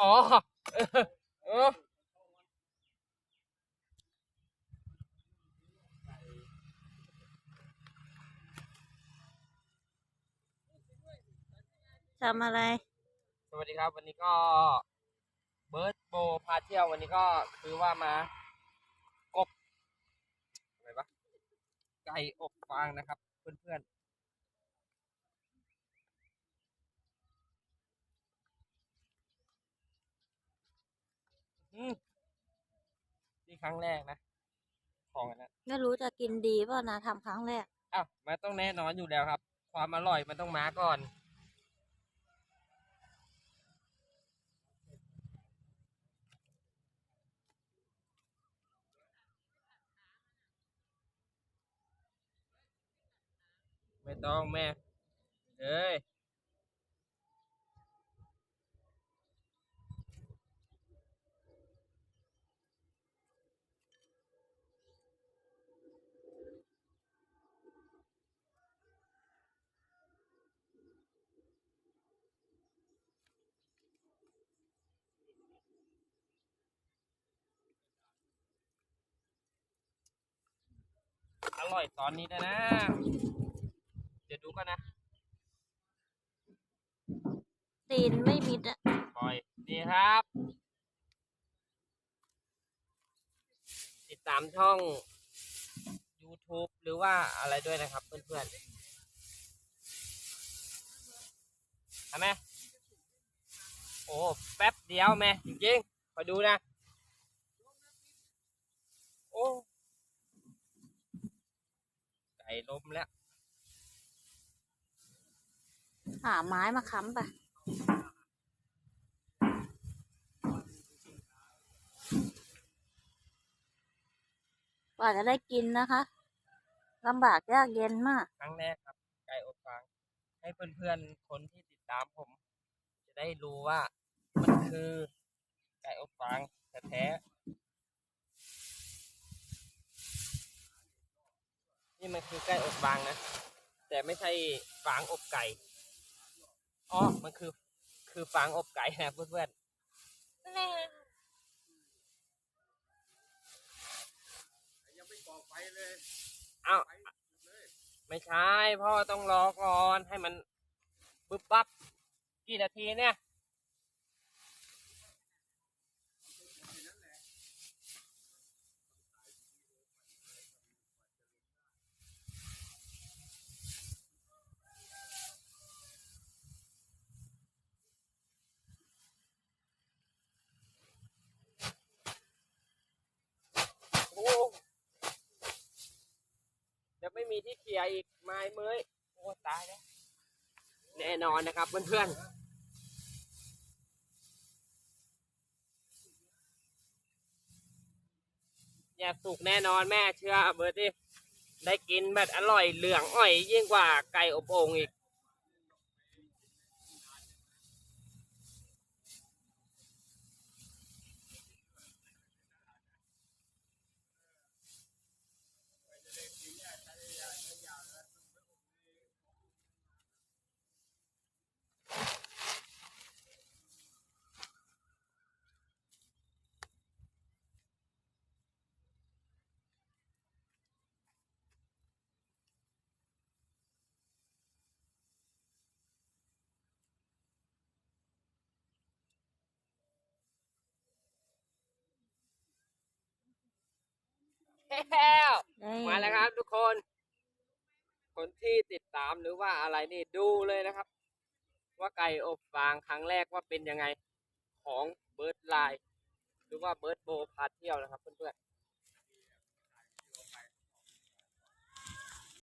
อ๋อเออเออทำอะไร สวัสดีครับ วันนี้ก็เบิร์ดโบพาเที่ยววันนี้ก็คือว่ามา กบอะไรวะไก่อบฟางนะครับ เพื่อนๆ นี่ครั้งแรกนะ ของอันนั้นไม่รู้จะกินดีเปล่านะทำครั้งแรก อ้าวมันต้องแน่นอนอยู่แล้วครับ ความอร่อยมันต้องมาก่อน ไม่ต้องแม่ เอ้ย ร่อยตอนนี้นะนะ เดี๋ยวดูกันนะตีนไม่มิดอะปล่อยนี่ครับ ติดตามช่อง YouTube หรือว่าอะไรด้วยนะครับเพื่อนๆทำไหมโอ้แป๊บเดียวแม่จริงๆคอยดูนะ โอ้ ไก่ล้มแล้ว หาไม้มาค้ำไปกว่าจะได้กินนะคะลำบากยากเย็นมาก ครั้งแรกครับ ไก่อบฟาง ให้เพื่อนๆ คนที่ติดตามผม จะได้รู้ว่า มันคือไก่อบฟางแท้ นี่มันคือไก่อบฟางนะ แต่ไม่ใช่ฟางอบไก่อ๋อมันคือ คือฟางอบไก่นะเพื่อนๆแน่ยังไม่ก่อไฟเลยเอ้าไฟเลยไม่ใช่พ่อต้องรอก่อนให้มันบึบบับกี่นาทีเนี่ย มีที่เขี่ยอีกไม้เมยโอ้ตายแล้วแน่นอนนะครับเพื่อนๆอย่าสุกแน่นอนแม่เชื่อเบอร์ที่ได้กินแบบอร่อยเหลืองอ่อยยิ่งกว่าไก่อบโอ่งอีก แล้วได้มาแล้วครับ ทุกคน คนที่ติดตามหรือว่าอะไรนี่ดูเลยนะครับ ว่าไก่อบฟางครั้งแรกว่าเป็นยังไงของเบิร์ดไลน์หรือว่าเบิร์ดโบพาเที่ยวนะครับเพื่อน